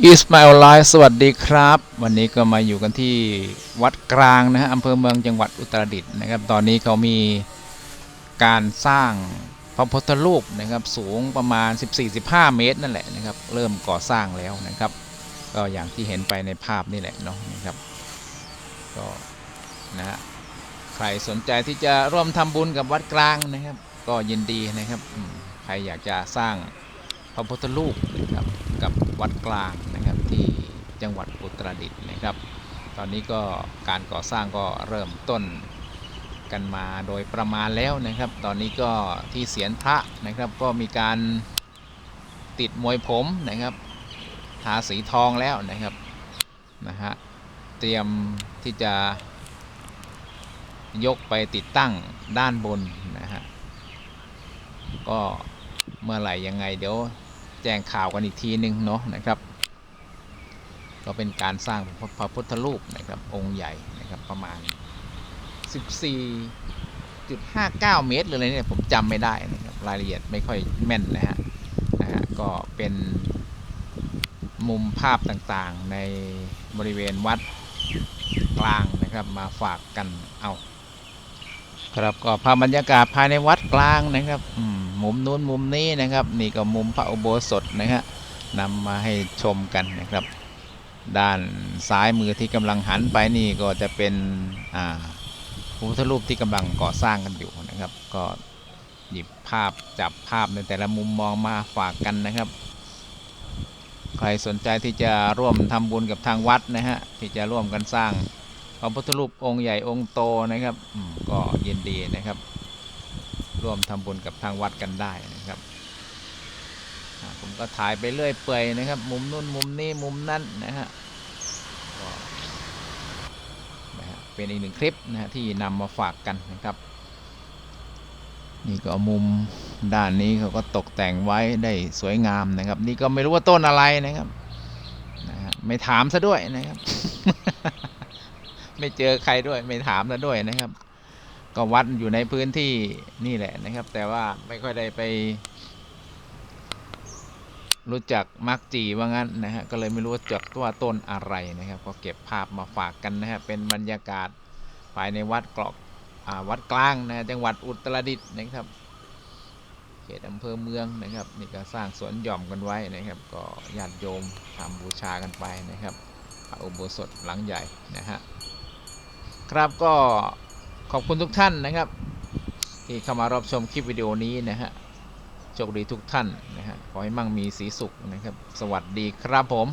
อิสมาอลไลสวัสดีครับ วันนี้ก็มาอยู่กันที่วัดกลางนะฮะอำเภอเมืองจังหวัดอุตรดิตถ์นะครับ ตอนนี้เขามีการสร้างพระพุทธรูปนะครับสูงประมาณ 14-15 เมตรนั่นแหละนะครับ เริ่มก่อสร้างแล้วนะครับ ก็อย่างที่เห็นไปในภาพนี่แหละเนาะนะครับก็นะฮะใครสนใจที่จะร่วมทำบุญกับวัดกลางนะครับ ก็ยินดีนะครับ ใครอยากจะสร้าง พระพุทธรูปนะครับกับวัดกลางนะครับที่จังหวัดอุตรดิตถ์นะครับ ตอนนี้ก็การก่อสร้างก็เริ่มต้นกันมาโดยประมาณแล้วนะครับ ตอนนี้ก็ที่เสียนพระนะครับก็มีการติดมวยผมนะครับทาสีทองแล้วนะครับนะฮะเตรียมที่จะยกไปติดตั้งด้านบนนะฮะก็ เมื่อไหร่ยังไง เดี๋ยวแจ้งข่าวกันอีกทีหนึ่งเนาะนะครับ ก็เป็นการสร้างพระพุทธรูปนะครับองค์ใหญ่นะครับประมาณ 14.59 เมตรเลยเนี่ยผมจำไม่ได้นะครับรายละเอียดไม่ค่อยแม่นนะฮะนะฮะก็เป็นมุมภาพต่างๆในบริเวณวัดกลางนะครับมาฝากกันเอา ครับก็ภาพบรรยากาศภายในวัดกลางนะครับอืม มุมนู้นมุมนี้นะครับ นี่ก็มุมพระอุโบสถนะฮะนำมาให้ชมกันนะครับ ด้านซ้ายมือที่กำลังหันไปนี่ก็จะเป็นอ่าพระพุทธรูปที่กำลังก่อสร้างกันอยู่นะครับ ก็หยิบภาพจับภาพในแต่ละมุมมองมาฝากกันนะครับ ใครสนใจที่จะร่วมทำบุญกับทางวัดนะฮะที่จะร่วมกันสร้างพระพุทธรูปองค์ใหญ่องค์โตนะครับก็ยินดีนะครับ ร่วมทำบุญกับทางวัดกันได้นะครับผมก็ถ่ายไปเรื่อยเปื่อยนะครับ มุมนู้นมุมนี้มุมนั้นนะฮะก็นะฮะเป็นอีกหนึ่งคลิปนะฮะที่นำมาฝากกันนะครับ นี่ก็มุมด้านนี้เขาก็ตกแต่งไว้ได้สวยงามนะครับ นี่ก็ไม่รู้ว่าต้นอะไรนะครับนะฮะไม่ถามซะด้วยนะครับ ไม่เจอใครด้วยไม่ถามซะด้วยนะครับ ก็วัดอยู่ในพื้นที่นี่แหละนะครับ แต่ว่าไม่ค่อยได้ไป รู้จักมักจีว่างั้นนะฮะก็เลยไม่รู้จักว่าต้นอะไรนะครับ ก็เก็บภาพมาฝากกันนะฮะเป็นบรรยากาศภายในวัดกรอกวัดกลางนะฮะจังหวัดอุตรดิตถ์นะครับเขตอำเภอเมืองนะครับนี่ก็สร้างสวนหย่อมกันไว้นะครับ ก็ญาติโยมทำบูชากันไปนะครับพระอุโบสถหลังใหญ่นะฮะครับก็ ขอบคุณทุกท่านนะครับ ที่เข้ามารับชมคลิปวิดีโอนี้นะฮะโชคดีทุกท่านนะฮะขอให้มั่งมีสีสุขนะครับ สวัสดีครับผม